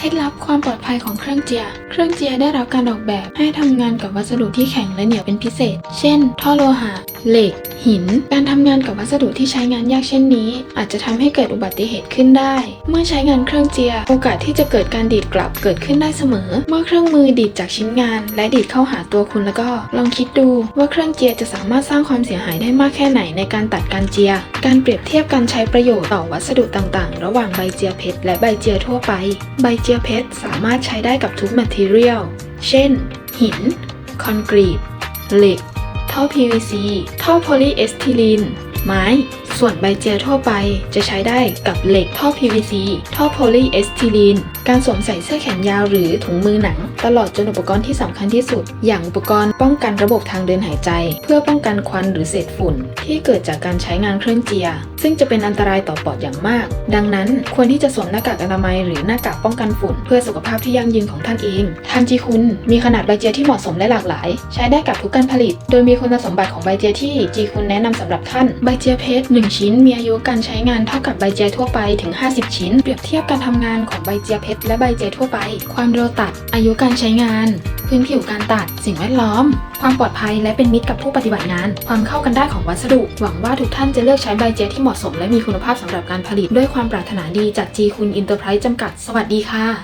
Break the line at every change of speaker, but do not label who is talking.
เคล็ดลับความปลอดภัยของเครื่องเจีย เครื่องเจียได้รับการออกแบบให้ทำงานกับวัสดุที่แข็งและเหนียวเป็นพิเศษ เช่น ท่อโลหะ เหล็ก หิน การทำงานกับวัสดุที่ใช้งานยากเช่นนี้ อาจจะทำให้เกิดอุบัติเหตุขึ้นได้ เมื่อใช้งานเครื่องเจีย โอกาสที่จะเกิดการดีดกลับเกิดขึ้นได้เสมอ เมื่อเครื่องมือดีดจากชิ้นงาน และดีดเข้าหาตัวคุณแล้วก็ ลองคิดดูว่าเครื่องเจียจะสามารถสร้างความเสียหายได้มากแค่ไหนในการตัดการเจีย การเปรียบเทียบการใช้ประโยชน์ต่อวัสดุต่างๆ ระหว่างใบเจียเพชรและใบเจียทั่วไป ใบเจียเพชรสามารถใช้ได้กับทุก material เช่น หิน คอนกรีต เหล็ก ท่อ PVC ท่อโพลีเอสทิลีน ไม้ ส่วนใบเจลทั่วไปจะใช้ได้กับเหล็กท่อ PVC ท่อโพลีเอสทิลีน การสวมใส่เสื้อแขนยาวหรือถุงมือหนัง ตลอดจนอุปกรณ์ที่สำคัญที่สุด อย่างอุปกรณ์ป้องกันระบบทางเดินหายใจ เพื่อป้องกันควันหรือเศษฝุ่น ที่เกิดจากการใช้งานเครื่องเจียรซึ่งจะเป็นอันตรายต่อปอดอย่างมาก ดังนั้นควรที่จะสวมหน้ากากอนามัยหรือหน้ากากป้องกันฝุ่น เพื่อสุขภาพที่ยั่งยืนของท่านเองทางจีคุณมีขนาดใบเจียรที่เหมาะสมและหลากหลาย ใช้ได้กับทุกการผลิต โดยมีคุณสมบัติของใบเจียรที่จีคุณแนะนำสำหรับท่านใบเจียรเพชร1ชิ้น มีอายุการใช้งานเท่ากับใบเจียรทั่วไปถึง 50 ชิ้น เปรียบเทียบการทำงานของใบเจียเพชรและใบเจทั่วไป ความเร็วตัด อายุการใช้งาน พื้นผิวการตัด สิ่งแวดล้อม ความปลอดภัยและเป็นมิตรกับผู้ปฏิบัติงาน ความเข้ากันได้ของวัสดุ หวังว่าทุกท่านจะเลือกใช้ใบเจที่เหมาะสมและมีคุณภาพสำหรับการผลิต ด้วยความปรารถนาดีจาก G ีคุณอินเตอร์ไพรส์จำกัด สวัสดีค่ะ